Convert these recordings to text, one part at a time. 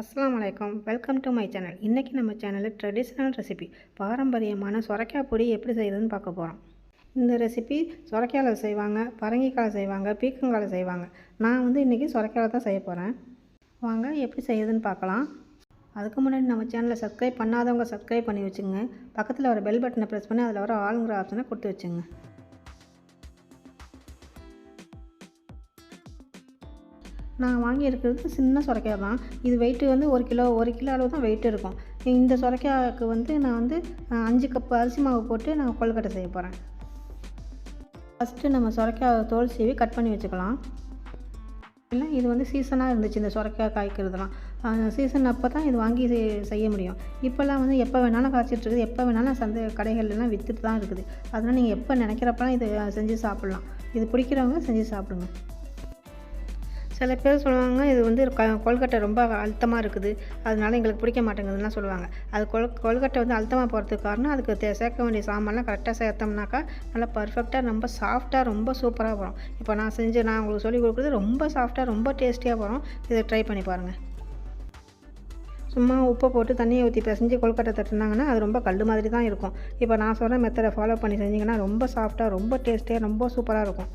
அஸ்ஸலாமு வலைக்கம் welcome to my channel இன்றைக்கி நம்ம சேனலில் ட்ரெடிஷ்னல் ரெசிபி பாரம்பரியமான சொரக்காய் பொடி எப்படி செய்யுதுன்னு பார்க்க போகிறோம் இந்த ரெசிபி சொரக்காயில் செய்வாங்க பரங்கிக்காயில் செய்வாங்க பீக்கங்காயில் செய்வாங்க. நான் வந்து இன்றைக்கி சொரக்காயில் தான் செய்ய போகிறேன் வாங்க எப்படி செய்யுதுன்னு பார்க்கலாம். அதுக்கு முன்னாடி நம்ம சேனலை சப்ஸ்கிரைப் பண்ணாதவங்க சப்ஸ்கிரைப் பண்ணி வச்சுங்க பக்கத்தில் வர பெல் பட்டனை ப்ரெஸ் பண்ணி அதில் வர ஆளுங்கிற ஆப்ஷனை கொடுத்து வச்சுங்க நான் வாங்கியிருக்கிறது சின்ன சுரைக்காய் தான். இது வெயிட்டு வந்து ஒரு கிலோ ஒரு கிலோ அளவு தான் வெயிட் இருக்கும். இந்த சுரைக்காய்க்கு வந்து நான் வந்து அஞ்சு கப்பு அரிசி மாவு போட்டு நான் கொழுக்கட்டை செய்ய போகிறேன் ஃபஸ்ட்டு நம்ம சுரைக்காய் தோல் சீவி கட் பண்ணி வச்சுக்கலாம். இல்லை இது வந்து சீசனாக இருந்துச்சு இந்த சுரக்காய் காய்க்கிறதுலாம். சீசன் அப்போ தான் இது வாங்கி செய்- செய்ய முடியும். இப்போல்லாம் வந்து எப்போ வேணாலும் காய்ச்சிட்டு இருக்குது. எப்போ வேணாலும் சந்தை கடைகள்லாம் விற்றுட்டு தான் இருக்குது. அதனால் நீங்கள் எப்போ நினைக்கிறப்பெல்லாம் இது செஞ்சு சாப்பிட்லாம். இது பிடிக்கிறவங்க செஞ்சு சாப்பிடுங்க. சில பேர் சொல்லுவாங்க இது வந்து க கொழுக்கட்டை ரொம்ப அழுத்தமாக இருக்குது. அதனால எங்களுக்கு பிடிக்க மாட்டேங்குதுலாம் சொல்லுவாங்க. அது கொழு கொழுக்கட்டை வந்து அழுத்தமாக போகிறதுக்கு காரணம் அதுக்கு தே- சேர்க்க வேண்டிய சாமான்லாம் கரெக்டாக சேர்த்தோம்னாக்கா நல்லா பர்ஃபெக்டாக ரொம்ப சாஃப்டாக ரொம்ப சூப்பராக வரும். இப்போ நான் செஞ்சு நான் உங்களுக்கு சொல்லி கொடுக்குறது ரொம்ப சாஃப்டாக ரொம்ப டேஸ்டியாக வரும். இதை ட்ரை பண்ணி பாருங்கள் சும்மா உப்பை போட்டு தண்ணியை ஊற்றி பிசைஞ்சு கொழுக்கட்டை தட்டுனாங்கன்னா அது ரொம்ப கல் மாதிரி தான் இருக்கும். இப்போ நான் சொல்கிற மெத்தடை ஃபாலோ பண்ணி செஞ்சிங்கன்னா ரொம்ப சாஃப்டாக ரொம்ப டேஸ்டியாக ரொம்ப சூப்பராக இருக்கும்.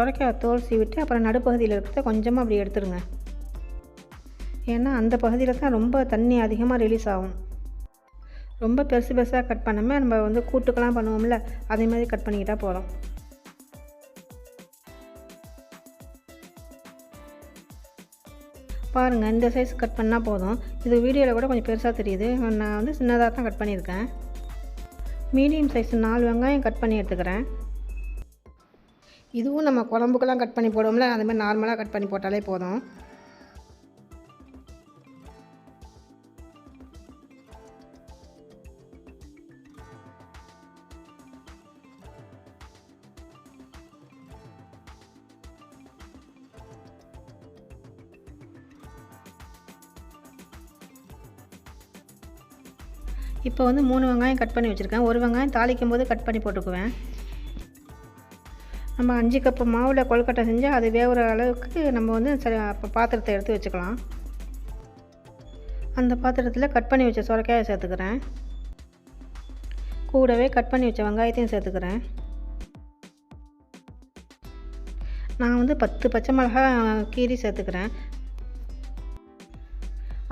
சுரைக்காய் தோல் சீவிட்டு அப்புறம் நடுப்பகுதியில் இருக்கிறத கொஞ்சமாக அப்படி எடுத்துருங்க. ஏன்னா அந்த பகுதியில் தான் ரொம்ப தண்ணி அதிகமாக ரிலீஸ் ஆகும். ரொம்ப பெருசு பெருசாக கட் பண்ணாமல் நம்ம வந்து கூட்டுக்கெல்லாம் பண்ணுவோம்ல அதே மாதிரி கட் பண்ணிக்கிட்டால் போகிறோம் பாருங்கள் இந்த சைஸ் கட் பண்ணால் போதும். இது வீடியோவில் கூட கொஞ்சம் பெருசாக தெரியுது. நான் வந்து சின்னதாக தான் கட் பண்ணியிருக்கேன். மீடியம் சைஸ் நாலு வெங்காயம் கட் பண்ணி எடுத்துக்கிறேன். இதுவும் நம்ம குழம்புக்கெல்லாம் கட் பண்ணி போடுவோம்ல அதுமாதிரி நார்மலாக கட் பண்ணி போட்டாலே போதும். இப்போ வந்து மூணு வெங்காயம் கட் பண்ணி வச்சுருக்கேன். ஒரு வெங்காயம் தாளிக்கும் போது கட் பண்ணி போட்டுக்குவேன். நம்ம அஞ்சு கப்பு மாவில் கொழுக்கட்டை செஞ்சால் அது வேகிற அளவுக்கு நம்ம வந்து சரி அப்போ பாத்திரத்தை எடுத்து வச்சுக்கலாம். அந்த பாத்திரத்தில் கட் பண்ணி வச்ச சுரைக்காயை சேர்த்துக்கிறேன். கூடவே கட் பண்ணி வச்ச வெங்காயத்தையும் சேர்த்துக்கிறேன். நான் வந்து பத்து பச்சை மிளகாய் கீரி சேர்த்துக்கிறேன்.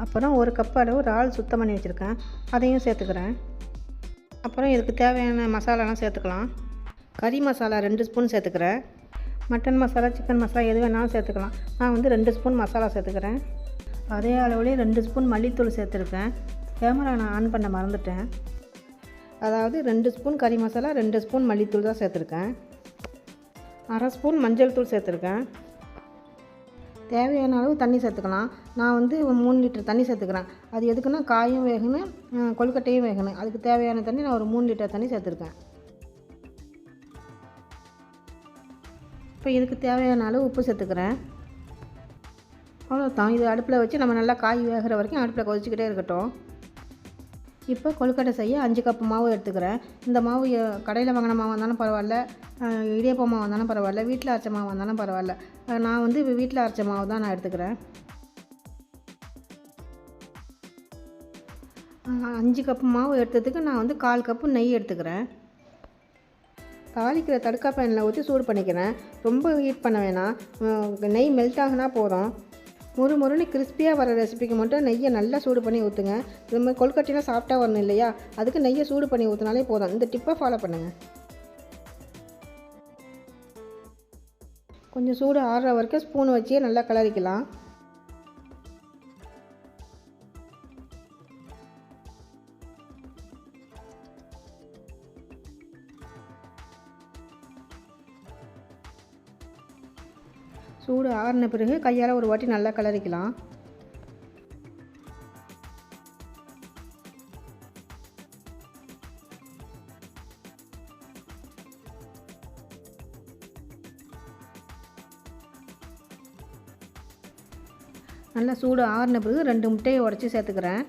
அப்புறம் ஒரு கப் அளவு இறால் சுத்தம் பண்ணி வச்சுருக்கேன். அதையும் சேர்த்துக்கிறேன். அப்புறம் இதுக்கு தேவையான மசாலாலாம் சேர்த்துக்கலாம். கறி மசாலா ரெண்டு ஸ்பூன் சேர்த்துக்கிறேன். மட்டன் மசாலா சிக்கன் மசாலா எது வேணாலும் சேர்த்துக்கலாம். நான் வந்து ரெண்டு ஸ்பூன் மசாலா சேர்த்துக்கிறேன். அதே அளவுலேயே ரெண்டு ஸ்பூன் மல்லித்தூள் சேர்த்துருக்கேன். கேமரா நான் ஆன் பண்ண மறந்துட்டேன். அதாவது ரெண்டு ஸ்பூன் கறி மசாலா ரெண்டு ஸ்பூன் மல்லித்தூள் தான் சேர்த்துருக்கேன். அரை ஸ்பூன் மஞ்சள் தூள் சேர்த்துருக்கேன். தேவையான அளவு தண்ணி சேர்த்துக்கலாம். நான் வந்து மூணு லிட்டர் தண்ணி சேர்த்துக்கிறேன். அது எதுக்குன்னா காயும் வேகணும் கொழுக்கட்டையும் வேகணும். அதுக்கு தேவையான தண்ணி நான் ஒரு மூணு லிட்டர் தண்ணி சேர்த்துருக்கேன். இப்போ இதுக்கு தேவையான அளவு உப்பு சேர்த்துக்கிறேன். அவ்வளோதான் இது அடுப்பில் வச்சு நம்ம நல்லா காய் வேகிற வரைக்கும் அடுப்பில் கொதிச்சுக்கிட்டே இருக்கட்டும். இப்போ கொழுக்கட்டை செய்ய அஞ்சு கப்பு மாவு எடுத்துக்கிறேன். இந்த மாவு கடையில் வாங்கின மாவு இருந்தாலும் பரவாயில்ல. அஹ், இடியப்ப மாவு இருந்தாலும் பரவாயில்ல. வீட்டில் அரைச்ச மாவு இருந்தாலும் பரவாயில்ல. நான் வந்து வீட்டில் அரைச்ச மாவு தான் நான் எடுத்துக்கிறேன். அஞ்சு கப்பு மாவு எடுத்ததுக்கு நான் வந்து கால் கப்பு நெய் எடுத்துக்கிறேன். தாளிக்கிற தடுக்கா பேனில் ஊற்றி சூடு பண்ணிக்கிறேன். ரொம்ப ஹீட் பண்ண வேணாம். நெய் மெல்ட் ஆகினா போதும். முறு முறுன்னு கிறிஸ்பியாக வர ரெசிபிக்கு மட்டும் நெய்யை நல்லா சூடு பண்ணி ஊற்றுங்க இது மாதிரி கொழுக்கட்டையெல்லாம் சாப்பிட்டா வரணும் இல்லையா? அதுக்கு நெய்யை சூடு பண்ணி ஊற்றினாலே போதும். இந்த டிப்பை ஃபாலோ பண்ணுங்கள் கொஞ்சம் சூடு ஆறுற வரைக்கும் ஸ்பூன் வச்சே நல்லா கிளறிக்கலாம். சூடு ஆறின பிறகு கையால் ஒரு வாட்டி நல்லா கிளறிக்கலாம் நல்லா சூடு ஆறின பிறகு ரெண்டு முட்டையை உடச்சி சேர்த்துக்கிறேன்.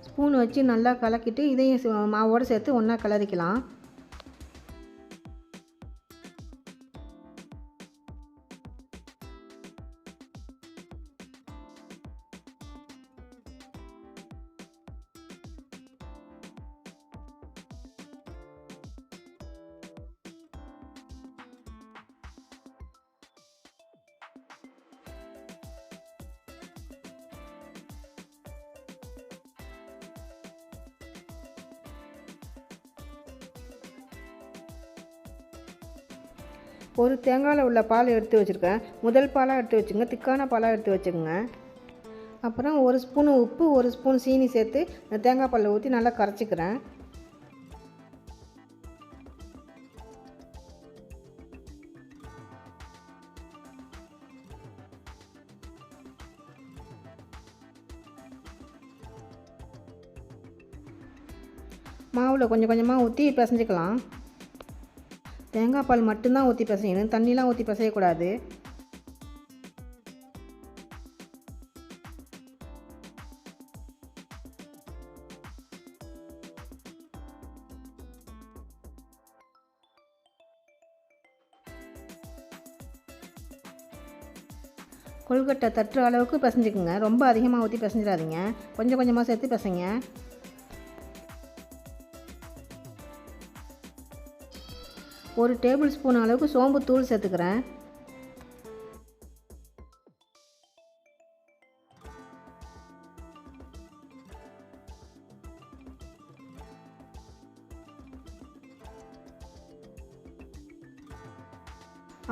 ஸ்பூன் வச்சு நல்லா கலக்கிட்டு இதையும் சே- மாவோடு சேர்த்து ஒன்றா கலரிக்கலாம். ஒரு தேங்காயில் உள்ள பால் எடுத்து வச்சுருக்கேன். முதல் பாலாக எடுத்து வச்சுங்க திக்கான பாலாக எடுத்து வச்சுக்கோங்க. அப்புறம் ஒரு ஸ்பூன் உப்பு ஒரு ஸ்பூன் சீனி சேர்த்து இந்த தேங்காய் பாலில் ஊற்றி நல்லா கரைச்சிக்கிறேன். மாவில் கொஞ்சம் கொஞ்சமாக ஊற்றி பிசைஞ்சிக்கலாம். தேங்காய் பால் மட்டும்தான் ஊற்றி பிசையணும் தண்ணிலாம் ஊற்றி பிசையக்கூடாது கொழுக்கட்டை தட்டுற அளவுக்கு பிசைஞ்சுக்குங்க. ரொம்ப அதிகமாக ஊற்றி பிசைஞ்சிடாதீங்க. கொஞ்சம் கொஞ்சமாக சேர்த்து பிசைங்க. ஒரு டேபிள் ஸ்பூன் அளவுக்கு சோம்பு தூள் சேர்த்துக்கிறேன்.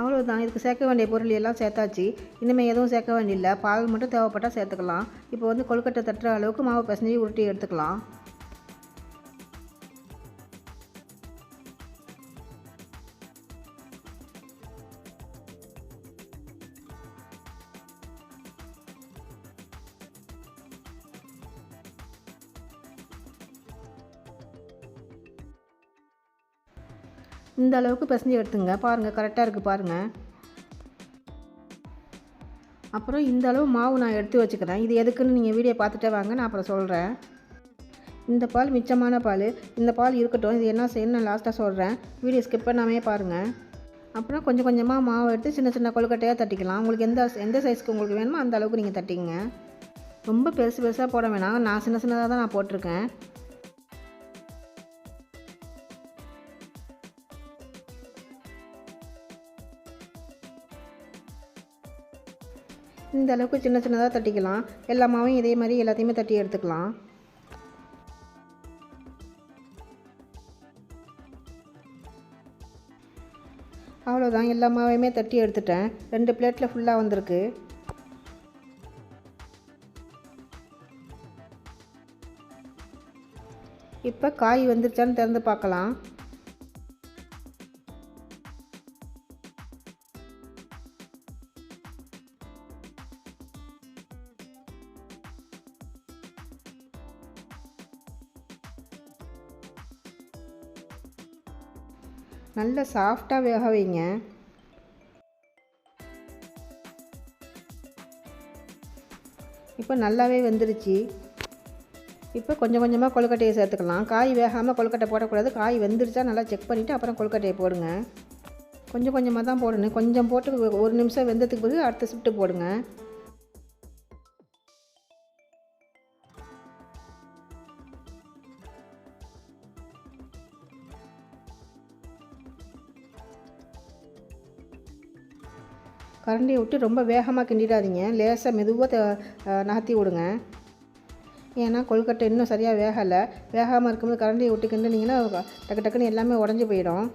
அவ்வளோதான் இதுக்கு சேர்க்க வேண்டிய பொருள் எல்லாம் சேர்த்தாச்சு. இனிமேல் எதுவும் சேர்க்க வேண்டியதில்லை. பால் மட்டும் தேவைப்பட்டால் சேர்த்துக்கலாம். இப்போ வந்து கொழுக்கட்டை தட்டுற அளவுக்கு மாவு பசஞ்சு உருட்டி எடுத்துக்கலாம். இந்த அளவுக்கு பிசைஞ்சு எடுத்துங்க. பாருங்கள் கரெக்டாக இருக்குது பாருங்கள் அப்புறம் இந்த அளவு மாவு நான் எடுத்து வச்சுக்கிறேன். இது எதுக்குன்னு நீங்கள் வீடியோ பார்த்துட்டே வாங்க நான் அப்புறம் சொல்கிறேன் இந்த பால் மிச்சமான பால் இந்த பால் இருக்கட்டும் இது என்ன செய்யணும் நான் லாஸ்ட்டாக சொல்கிறேன் வீடியோ ஸ்கிப் பண்ணாமே பாருங்கள் அப்புறம் கொஞ்சம் கொஞ்சமாக மாவு எடுத்து சின்ன சின்ன கொழுக்கட்டையாக தட்டிக்கலாம். உங்களுக்கு எந்த எந்த சைஸ்க்கு உங்களுக்கு வேணுமோ அந்த அளவுக்கு நீங்கள் தட்டிங்க ரொம்ப பெருசு பெருசாக போட வேணாம். நான் சின்ன சின்னதாக தான் நான் போட்டிருக்கேன். இந்த அளவுக்கு சின்ன சின்னதாக தட்டிக்கலாம். எல்லா மாவும் இதே மாதிரி எல்லாத்தையுமே தட்டி எடுத்துக்கலாம். அவ்வளோதான் எல்லா மாவையுமே தட்டி எடுத்துட்டேன். ரெண்டு பிளேட்டில் ஃபுல்லாக வந்திருக்கு. இப்போ காய் வந்துருச்சான்னு திறந்து பார்க்கலாம். நல்ல சாஃப்டாக வேக வைங்க. இப்போ நல்லாவே வெந்துருச்சு. இப்போ கொஞ்சம் கொஞ்சமாக கொழுக்கட்டையை சேர்த்துக்கலாம். காய் வேகாமல் கொழுக்கட்டை போடக்கூடாது. காய் வெந்துருச்சா நல்லா செக் பண்ணிவிட்டு அப்புறம் கொழுக்கட்டையை போடுங்க. கொஞ்சம் கொஞ்சமாக தான் போடணும். கொஞ்சம் போட்டு ஒரு நிமிஷம் வெந்ததுக்கு பிறகு அடுத்த ஷிஃப்ட்டு போடுங்க. கரண்டியை விட்டு ரொம்ப வேகமாக கிண்டிடாதீங்க. லேசாக மெதுவாக நகர்த்தி விடுங்க. ஏன்னா கொழுக்கட்டை இன்னும் சரியாக வேகலை. வேகாமல் இருக்கும்போது கரண்டியை விட்டு கிண்டினீங்கன்னா டக்கு டக்குன்னு எல்லாமே உடஞ்சி போயிடும்.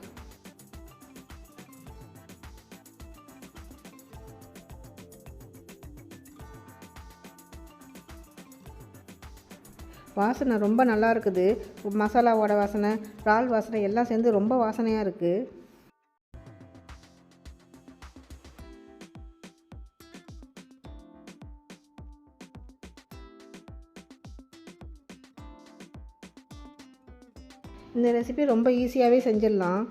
வாசனை ரொம்ப நல்லா இருக்குது. மசாலாவோட வாசனை இறால் வாசனை எல்லாம் சேர்ந்து ரொம்ப வாசனையாக இருக்குது இந்த ரெசிபி ரொம்ப ஈஸியாகவே செஞ்சிடலாம்.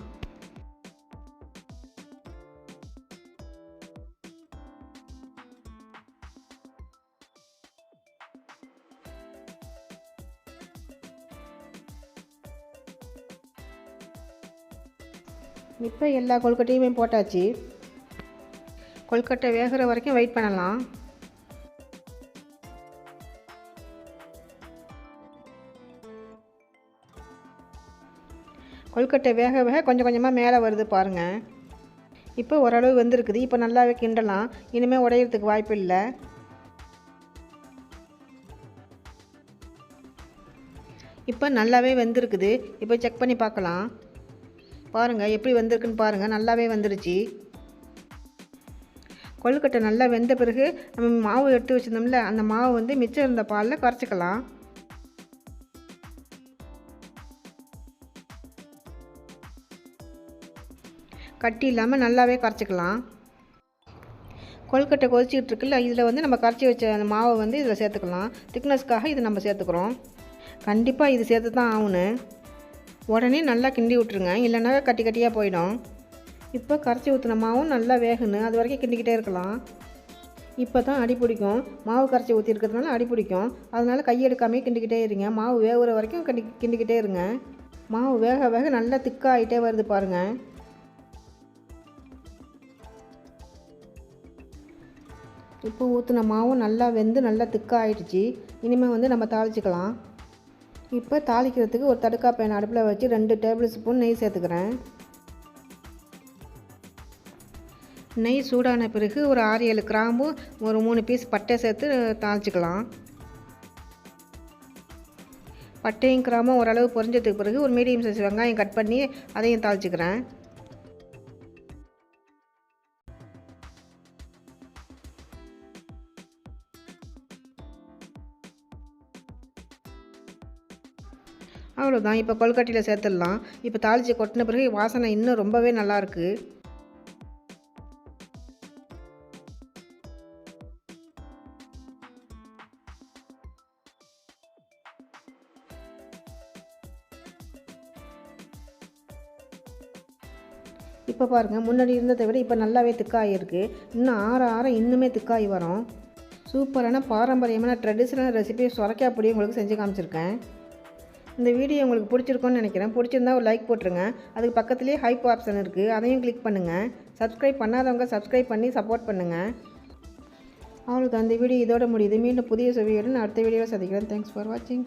இப்போ எல்லா கொழுக்கட்டையுமே போட்டாச்சு. கொழுக்கட்டை வேகிற வரைக்கும் வெயிட் பண்ணலாம். கொழுக்கட்டை வேக வேக கொஞ்சம் கொஞ்சமாக மேலே வருது பாருங்கள் இப்போ ஓரளவு வெந்திருக்குது. இப்போ நல்லாவே கிண்டலாம். இனிமேல் உடையிறதுக்கு வாய்ப்பு இல்லை. இப்போ நல்லாவே வெந்திருக்குது. இப்போ செக் பண்ணி பார்க்கலாம். பாருங்கள் எப்படி வந்திருக்குன்னு பாருங்கள் நல்லாவே வந்துருச்சு. கொழுக்கட்டை நல்லா வெந்த பிறகு நம்ம மாவு எடுத்து வச்சுருந்தோம்ல அந்த மாவு வந்து மிச்சம் இருந்த பாலில் கரைச்சிக்கலாம். கட்டி இல்லாமல் நல்லாவே கரைச்சிக்கலாம். கொழுக்கட்டை கொதிச்சிக்கிட்டு இருக்குல்ல இதில் வந்து நம்ம கரைச்சி வச்ச அந்த மாவை வந்து இதில் சேர்த்துக்கலாம். திக்னஸ்க்காக இது நம்ம சேர்த்துக்கிறோம். கண்டிப்பாக இது சேர்த்து தான் ஆகணும். உடனே நல்லா கிண்டி விட்ருங்க இல்லைன்னா கட்டி கட்டியாக போயிடும். இப்போ கரைச்சி ஊற்றின மாவும் நல்லா வேகணும். அது வரைக்கும் கிண்டிக்கிட்டே இருக்கலாம். இப்போ தான் அடி பிடிக்கும். மாவு கரைச்சி ஊற்றிருக்கிறதுனால அடி பிடிக்கும். அதனால் கையெடுக்காமே கிண்டிக்கிட்டே இருங்க. மாவு வேகுற வரைக்கும் கிண்டி கிண்டிக்கிட்டே இருங்க. மாவு வேக வேக நல்லா திக்காகிட்டே வருது பாருங்கள் இப்போ ஊற்றின மாவும் நல்லா வெந்து நல்லா திக்காகிடுச்சு இனிமேல் வந்து நம்ம தாளிச்சிக்கலாம். இப்போ தாளிக்கிறதுக்கு ஒரு தடுக்கா பேன் அடுப்பில் வச்சு ரெண்டு டேபிள் ஸ்பூன் நெய் சேர்த்துக்கிறேன். நெய் சூடான பிறகு ஒரு ஆறு ஏழு கிராம்பு ஒரு மூணு பீஸ் பட்டை சேர்த்து தாளிச்சிக்கலாம். பட்டையும் கிராமும் ஓரளவு பொரிஞ்சதுக்கு பிறகு ஒரு மீடியம் சைஸ் வெங்காயம் கட் பண்ணி அதையும் தாளிச்சிக்கிறேன். அவ்வளோதான் இப்போ கொழுக்கட்டையில் சேர்த்துடலாம். இப்போ தாளித்து கொட்டின பிறகு வாசனை இன்னும் ரொம்பவே நல்லாயிருக்கு இப்போ பாருங்கள் முன்னாடி இருந்ததை விட இப்போ நல்லாவே திக்காயிருக்கு. இன்னும் ஆற ஆற இன்னுமே திக்காகி வரும். சூப்பரான பாரம்பரியமான ட்ரெடிஷ்னல் ரெசிபி சுரக்காய் பொடி உங்களுக்கு செஞ்சு காமிச்சிருக்கேன். இந்த வீடியோ உங்களுக்கு பிடிச்சிருக்கோன்னு நினைக்கிறேன். பிடிச்சிருந்தா ஒரு லைக் போட்டுருங்க. அதுக்கு பக்கத்துலேயே ஹைப் ஆப்ஷன் இருக்குது அதையும் கிளிக் பண்ணுங்கள் சப்ஸ்கிரைப் பண்ணாதவங்க சப்ஸ்கிரைப் பண்ணி சப்போர்ட் பண்ணுங்கள் அவங்களுக்கு அந்த வீடியோ இதோட முடியுது. மீண்டும் புதிய சுவையுடன் அடுத்த வீடியோவில் சந்திக்கிறேன். தேங்க்ஸ் ஃபார் வாட்சிங்